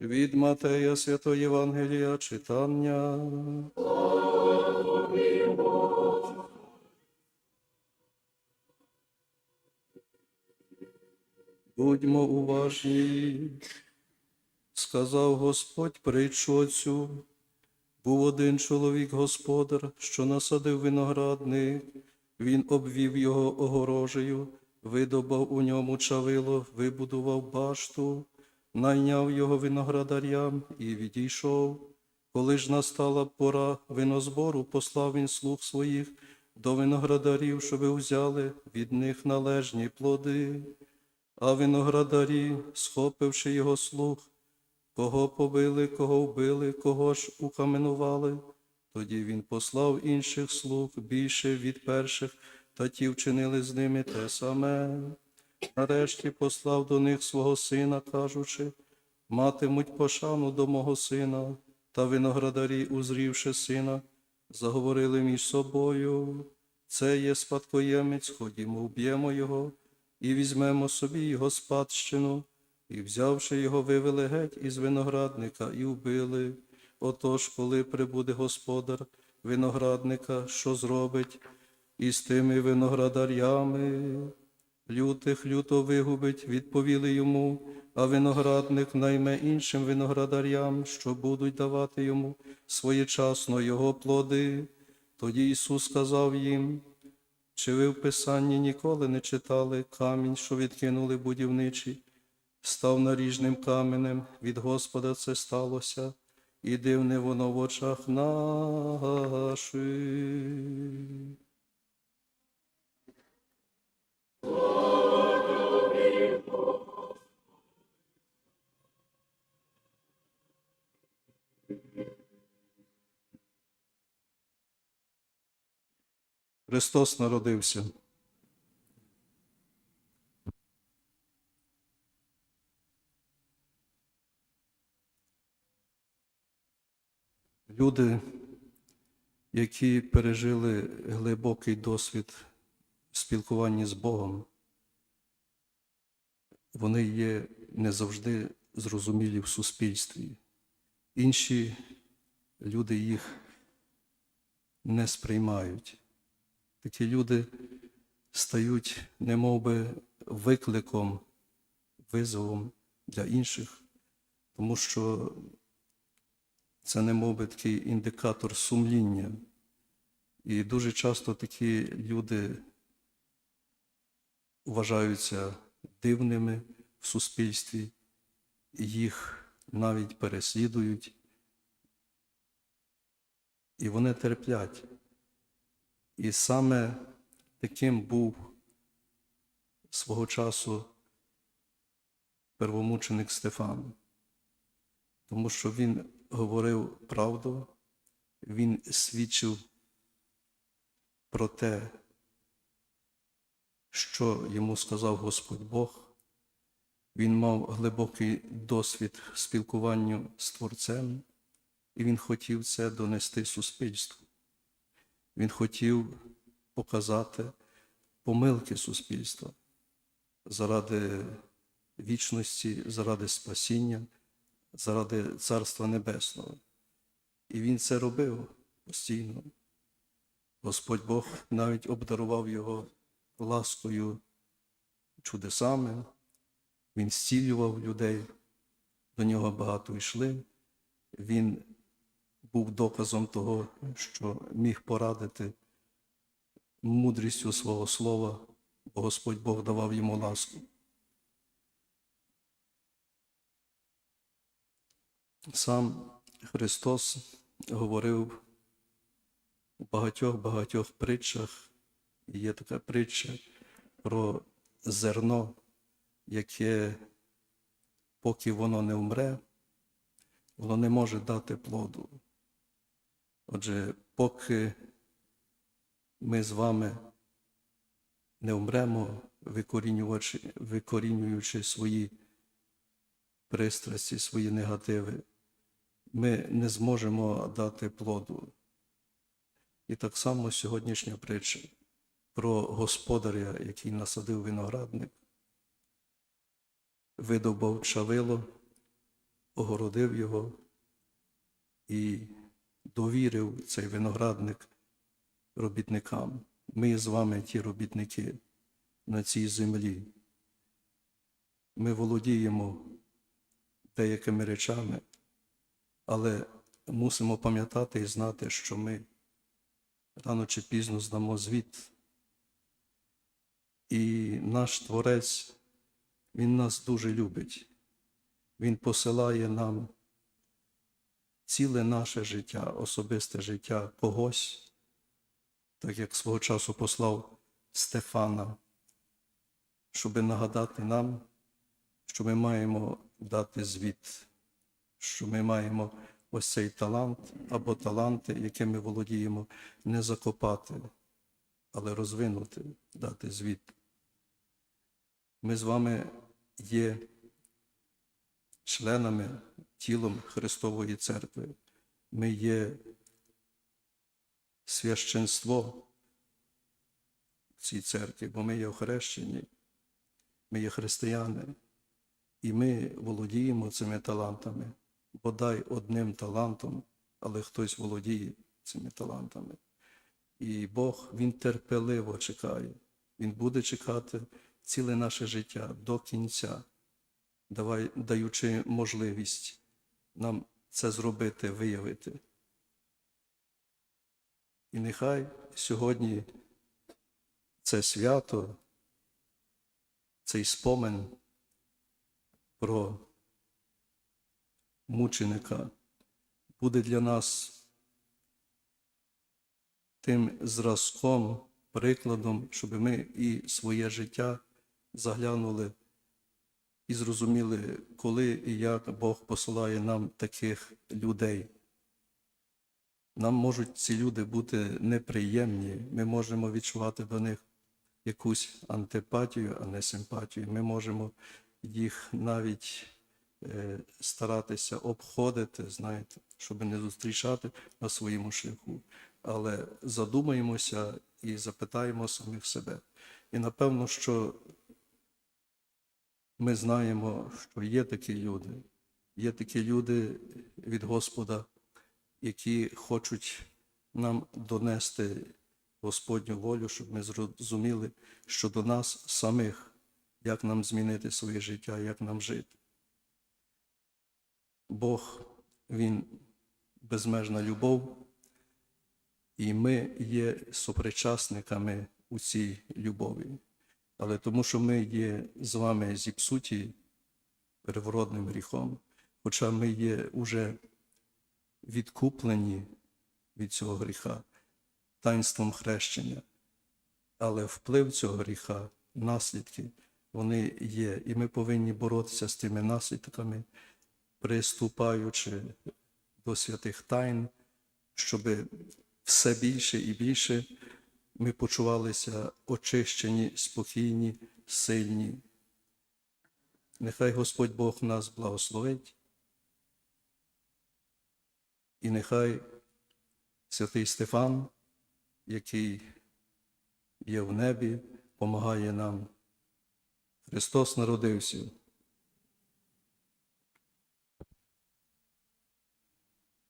Від Матея Святого Євангелія читання. Будьмо уважні, сказав Господь притчу оцю. Був один чоловік господар, що насадив виноградник, він обвів його огорожею, видобав у ньому чавило, вибудував башту, найняв його виноградарям і відійшов. Коли ж настала пора винозбору, послав він слуг своїх до виноградарів, щоби взяли від них належні плоди. А виноградарі, схопивши його слуг, кого побили, кого вбили, кого ж укаменували. Тоді він послав інших слуг більше від перших, та ті вчинили з ними те саме. Нарешті послав до них свого сина, кажучи, матимуть пошану до мого сина, та виноградарі, узрівши сина, заговорили між собою. Це є спадкоємець, ходімо, вб'ємо його і візьмемо собі його спадщину. І, взявши його, вивели геть із виноградника і вбили. Отож, коли прибуде господар виноградника, що зробить із тими виноградарями, лютих люто вигубить, відповіли йому, а виноградник найме іншим виноградарям, що будуть давати йому своєчасно його плоди. Тоді Ісус сказав їм, чи ви в Писанні ніколи не читали камінь, що відкинули будівничі? став наріжним каменем, від Господа це сталося, і дивне воно в очах наших. Христос народився. Люди, які пережили глибокий досвід спілкування з Богом, вони є не завжди зрозумілі в суспільстві. Інші люди їх не сприймають. Такі люди стають немовби викликом, визовом для інших, тому що це не би такий індикатор сумління. І дуже часто такі люди вважаються дивними в суспільстві, їх навіть переслідують, і вони терплять. І саме таким був свого часу первомученик Стефан, тому що він говорив правду, він свідчив про те, що йому сказав Господь Бог. Він мав глибокий досвід спілкування з Творцем, і він хотів це донести суспільству. Він хотів показати помилки суспільства заради вічності, заради спасіння заради Царства Небесного. І він це робив постійно. Господь Бог навіть обдарував його ласкою, чудесами, він зцілював людей, до нього багато йшли. Він був доказом того, що міг порадити мудрістю свого слова, бо Господь Бог давав йому ласку. Сам Христос говорив у багатьох-багатьох притчах, є така притча про зерно, яке, поки воно не вмре, воно не може дати плоду. Отже, поки ми з вами не вмремо, викорінюючи, викорінюючи свої пристрасті, свої негативи, ми не зможемо дати плоду. І так само сьогоднішня притча про господаря, який насадив виноградник. видобав чавило, огородив його і довірив цей виноградник робітникам. Ми з вами ті робітники на цій землі. Ми володіємо деякими речами, але мусимо пам'ятати і знати, що ми рано чи пізно здамо звіт. І наш Творець, Він нас дуже любить. Він посилає нам ціле наше життя, особисте життя когось, так як свого часу послав Стефана, щоб нагадати нам, що ми маємо дати звіт, що ми маємо ось цей талант або таланти, якими володіємо, не закопати, але розвинути, дати звіт. Ми з вами є членами тілом Христової Церкви. Ми є священство в цій церкві, бо ми є охрещені, ми є християни, і ми володіємо цими талантами, бодай одним талантом, але хтось володіє цими талантами. І Бог Він терпеливо чекає, Він буде чекати ціле наше життя до кінця, давай, даючи можливість нам це зробити, виявити. І нехай сьогодні це свято, цей спомин про мученика буде для нас тим зразком, прикладом, щоб ми і своє життя заглянули і зрозуміли, коли і як Бог посилає нам таких людей. Нам можуть ці люди бути неприємні, ми можемо відчувати до них якусь антипатію, а не симпатію. Ми можемо їх навіть е, старатися обходити, знаєте, щоб не зустрічати на своєму шляху. Але задумаємося і запитаємо самих себе. І напевно, що ми знаємо, що є такі люди, є такі люди від Господа, які хочуть нам донести Господню волю, щоб ми зрозуміли, що до нас самих, як нам змінити своє життя, як нам жити. Бог, Він безмежна любов, і ми є сопричасниками у цій любові. Але тому, що ми є з вами зіпсуті переворотним гріхом, хоча ми є уже відкуплені від цього гріха таїнством хрещення, але вплив цього гріха, наслідки, вони є, і ми повинні боротися з тими наслідками, приступаючи до святих тайн, щоб все більше і більше ми почувалися очищені, спокійні, сильні. Нехай Господь Бог нас благословить, і нехай святий Стефан, який є в небі, помагає нам. Христос народився.